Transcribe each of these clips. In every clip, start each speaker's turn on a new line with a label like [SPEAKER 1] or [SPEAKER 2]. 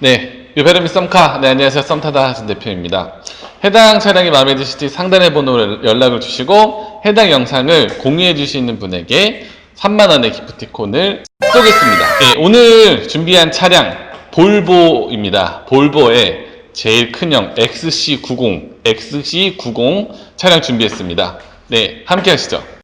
[SPEAKER 1] 네, 유베르미 썸카. 네, 안녕하세요. 썸타다 하신 대표입니다. 해당 차량이 마음에 드실지 상단의 번호를 연락을 주시고 해당 영상을 공유해 주시는 분에게 3만원의 기프티콘을 쏘겠습니다. 네, 오늘 준비한 차량 볼보입니다. 볼보의 제일 큰형 XC90, XC90 차량 준비했습니다. 네, 함께 하시죠.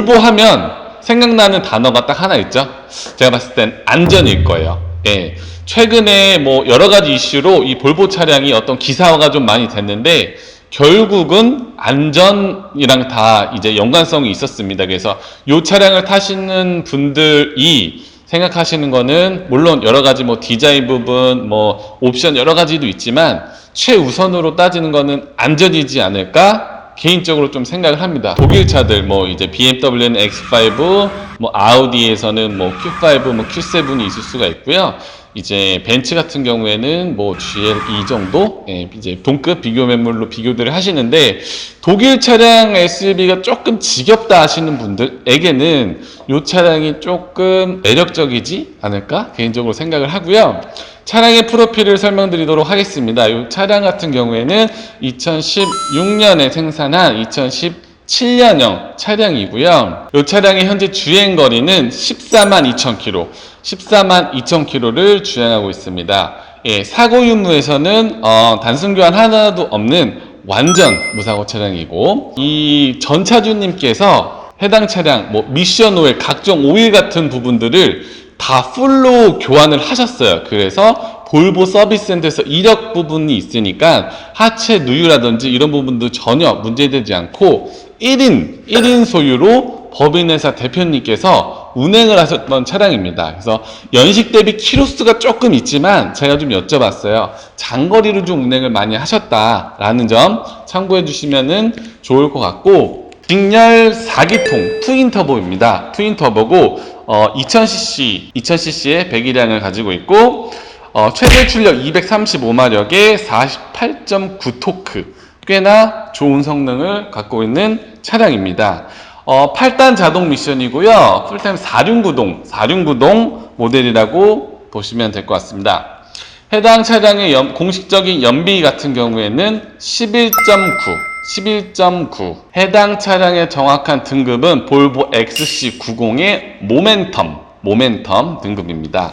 [SPEAKER 1] 볼보 하면 생각나는 단어가 딱 하나 있죠. 제가 봤을 땐 안전일 거예요. 예. 최근에 뭐 여러 가지 이슈로 이 볼보 차량이 어떤 기사화가 좀 많이 됐는데 결국은 안전이랑 다 이제 연관성이 있었습니다. 그래서 이 차량을 타시는 분들이 생각하시는 거는 물론 여러 가지 뭐 디자인 부분, 뭐 옵션 여러 가지도 있지만 최우선으로 따지는 거는 안전이지 않을까 개인적으로 좀 생각을 합니다. 독일 차들 뭐 이제 BMW는 X5, 뭐 아우디에서는 뭐 Q5, 뭐 Q7이 있을 수가 있고요. 이제 벤츠 같은 경우에는 뭐 GL2 정도 예, 이제 동급 비교 매물로 비교들을 하시는데 독일 차량 SUV가 조금 지겹다 하시는 분들에게는 이 차량이 조금 매력적이지 않을까 개인적으로 생각을 하고요. 차량의 프로필을 설명드리도록 하겠습니다. 이 차량 같은 경우에는 2016년에 생산한 2017년형 차량이고요. 이 차량의 현재 주행 거리는 14만 2천 킬로, 14만 2천 킬로를 주행하고 있습니다. 예, 사고 유무에서는 어, 단순 교환 하나도 없는 완전 무사고 차량이고 이 전차주님께서 해당 차량 뭐 미션 오일 각종 오일 같은 부분들을 다 풀로 교환을 하셨어요. 그래서 볼보 서비스 센터에서 이력 부분이 있으니까 하체 누유라든지 이런 부분도 전혀 문제되지 않고 1인 1인 소유로 법인회사 대표님께서 운행을 하셨던 차량입니다. 그래서 연식 대비 키로수가 조금 있지만 제가 좀 여쭤봤어요. 장거리로 좀 운행을 많이 하셨다라는 점 참고해 주시면은 좋을 것 같고 직렬 4기통 트윈 터보입니다. 트윈 터보고 어, 2000cc 2000cc의 배기량을 가지고 있고 어, 최대 출력 235마력에 48.9 토크 꽤나 좋은 성능을 갖고 있는 차량입니다. 어, 8단 자동 미션이고요. 풀타임 4륜구동 4륜구동 모델이라고 보시면 될 것 같습니다. 해당 차량의 연- 공식적인 연비 같은 경우에는 11.9, 11.9. 해당 차량의 정확한 등급은 볼보 XC90의 모멘텀, 모멘텀 등급입니다.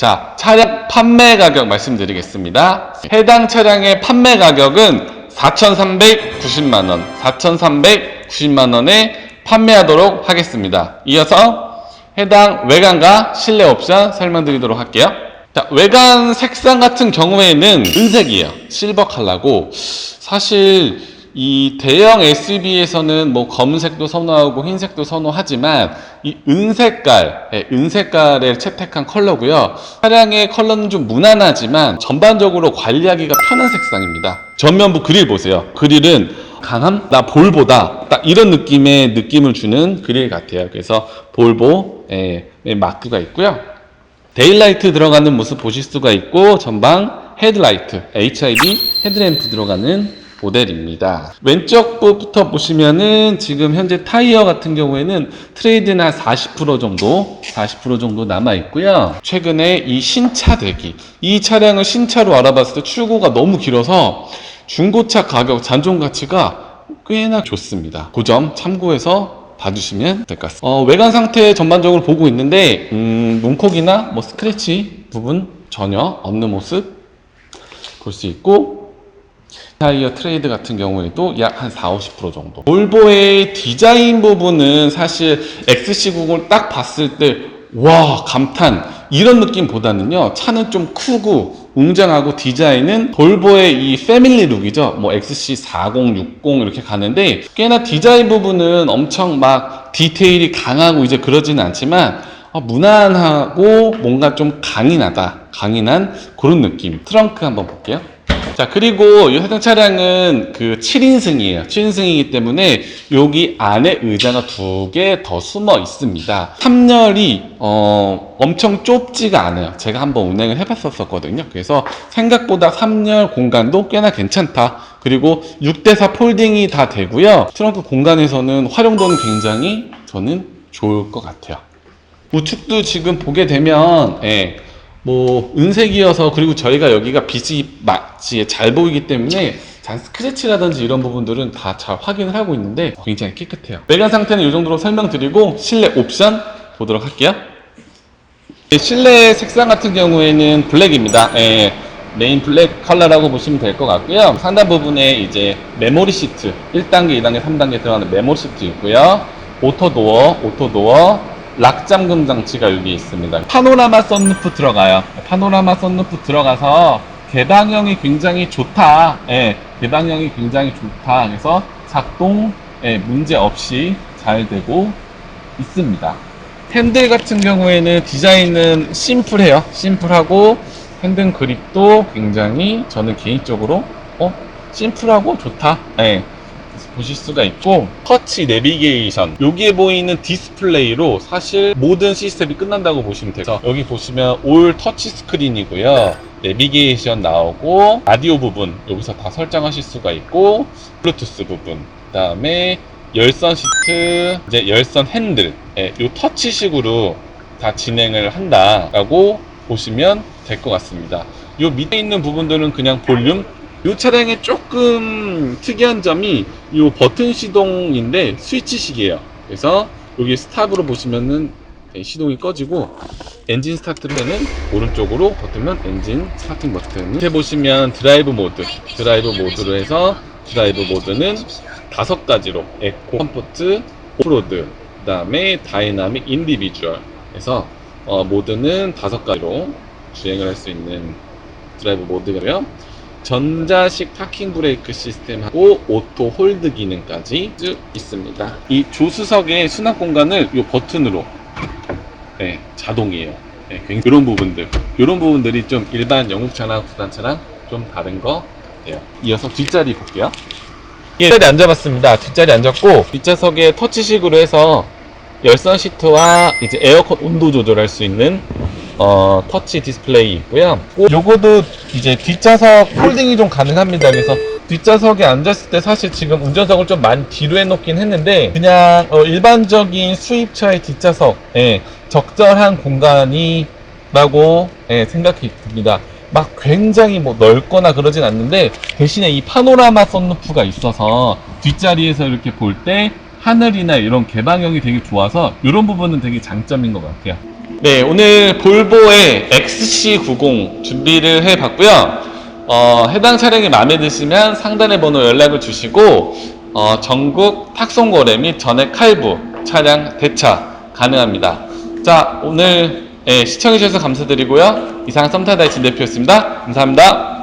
[SPEAKER 1] 자, 차량 판매 가격 말씀드리겠습니다. 해당 차량의 판매 가격은 4,390만원, 4,390만원에 판매하도록 하겠습니다. 이어서 해당 외관과 실내 옵션 설명드리도록 할게요. 자, 외관 색상 같은 경우에는 은색이에요. 실버 컬러고 사실 이 대형 SUV에서는 뭐 검은색도 선호하고 흰색도 선호하지만 이 은색깔, 예, 은색깔에 채택한 컬러고요. 차량의 컬러는 좀 무난하지만 전반적으로 관리하기가 편한 색상입니다. 전면부 그릴 보세요. 그릴은 강함? 나 볼보다 딱 이런 느낌의 느낌을 주는 그릴 같아요. 그래서 볼보 예, 예, 마크가 있고요. 데일라이트 들어가는 모습 보실 수가 있고 전방 헤드라이트, HID 헤드램프 들어가는 모델입니다. 왼쪽 부부터 보시면은 지금 현재 타이어 같은 경우에는 트레이드는 한 40% 정도, 40% 정도 남아 있고요. 최근에 이 신차 대기, 이 차량을 신차로 알아봤을 때 출고가 너무 길어서 중고차 가격 잔존 가치가 꽤나 좋습니다. 그 점 참고해서 봐주시면 될 것 같습니다. 어, 외관 상태 전반적으로 보고 있는데 음, 문콕이나 뭐 스크래치 부분 전혀 없는 모습 볼 수 있고 타이어 트레이드 같은 경우에도 약 한 4, 50% 정도. 볼보의 디자인 부분은 사실 XC90을 딱 봤을 때, 와, 감탄. 이런 느낌보다는요, 차는 좀 크고, 웅장하고 디자인은 볼보의 이 패밀리 룩이죠. 뭐 XC40, 60 이렇게 가는데, 꽤나 디자인 부분은 엄청 막 디테일이 강하고 이제 그러지는 않지만, 어, 무난하고 뭔가 좀 강인하다. 강인한 그런 느낌. 트렁크 한번 볼게요. 자, 그리고 이 해당 차량은 그 7인승이에요. 7인승이기 때문에 여기 안에 의자가 두 개 더 숨어 있습니다. 3열이 어, 엄청 좁지가 않아요. 제가 한번 운행을 해봤었거든요. 그래서 생각보다 3열 공간도 꽤나 괜찮다. 그리고 6대4 폴딩이 다 되고요. 트렁크 공간에서는 활용도는 굉장히 저는 좋을 것 같아요. 우측도 지금 보게 되면 예, 뭐 은색이어서 그리고 저희가 여기가 빛이 마치 잘 보이기 때문에 잔 스크래치라든지 이런 부분들은 다 잘 확인을 하고 있는데 굉장히 깨끗해요. 외관 상태는 이 정도로 설명드리고 실내 옵션 보도록 할게요. 예, 실내 색상 같은 경우에는 블랙입니다. 예, 메인 블랙 컬러라고 보시면 될 것 같고요. 상단 부분에 이제 메모리 시트 1단계, 2단계, 3단계 들어가는 메모리 시트 있고요. 오토 도어, 오토 도어, 락 잠금 장치가 여기 있습니다. 파노라마 썬루프 들어가요. 파노라마 썬루프 들어가서 개방형이 굉장히 좋다. 예, 개방형이 굉장히 좋다. 그래서 작동 예, 문제 없이 잘 되고 있습니다. 핸들 같은 경우에는 디자인은 심플해요. 심플하고 핸들 그립도 굉장히 저는 개인적으로 어 심플하고 좋다. 예. 보실 수가 있고 터치 내비게이션. 여기에 보이는 디스플레이로 사실 모든 시스템이 끝난다고 보시면 돼요. 여기 보시면 올 터치 스크린이고요. 내비게이션 나오고 라디오 부분 여기서 다 설정하실 수가 있고 블루투스 부분. 그 다음에 열선 시트 이제 열선 핸들 예, 요 터치식으로 다 진행을 한다라고 보시면 될 것 같습니다. 요 밑에 있는 부분들은 그냥 볼륨 이 차량의 조금 특이한 점이 이 버튼 시동인데 스위치식이에요. 그래서 여기 스탑으로 보시면은 네, 시동이 꺼지고 엔진 스타트를 때는 오른쪽으로 버튼면 엔진 스타팅 버튼. 밑에 보시면 드라이브 모드, 드라이브 모드로 해서 드라이브 모드는 다섯 가지로 에코, 컴포트, 오프로드, 그 다음에 다이나믹, 인디비주얼. 그래서 어, 모드는 다섯 가지로 주행을 할 수 있는 드라이브 모드고요. 전자식 파킹 브레이크 시스템하고 오토 홀드 기능까지 쭉 있습니다. 이 조수석의 수납 공간을 이 버튼으로 네, 자동이에요. 네, 이런 부분들, 이런 부분들이 좀 일반 영국차나 구단차랑 좀 다른 거 같아요. 이어서 뒷자리 볼게요. 예, 뒷자리 앉아봤습니다. 뒷자리 앉았고 뒷좌석에 터치식으로 해서 열선 시트와 이제 에어컨 온도 조절할 수 있는 어, 터치 디스플레이 있고요. 요거도 이제 뒷좌석 폴딩이 좀 가능합니다. 그래서 뒷좌석에 앉았을 때 사실 지금 운전석을 좀 많이 뒤로 해놓긴 했는데 그냥 어, 일반적인 수입차의 뒷좌석에 적절한 공간이라고 예, 생각이 듭니다. 막 굉장히 뭐 넓거나 그러진 않는데 대신에 이 파노라마 썬루프가 있어서 뒷자리에서 이렇게 볼 때 하늘이나 이런 개방형이 되게 좋아서 이런 부분은 되게 장점인 것 같아요. 네, 오늘 볼보의 XC90 준비를 해 봤고요. 어, 해당 차량이 마음에 드시면 상단의 번호 연락을 주시고 어, 전국 탁송 거래 및 전액 할부 차량 대차 가능합니다. 자, 오늘 예, 시청해 주셔서 감사드리고요. 이상 썸타다이친 대표였습니다. 감사합니다.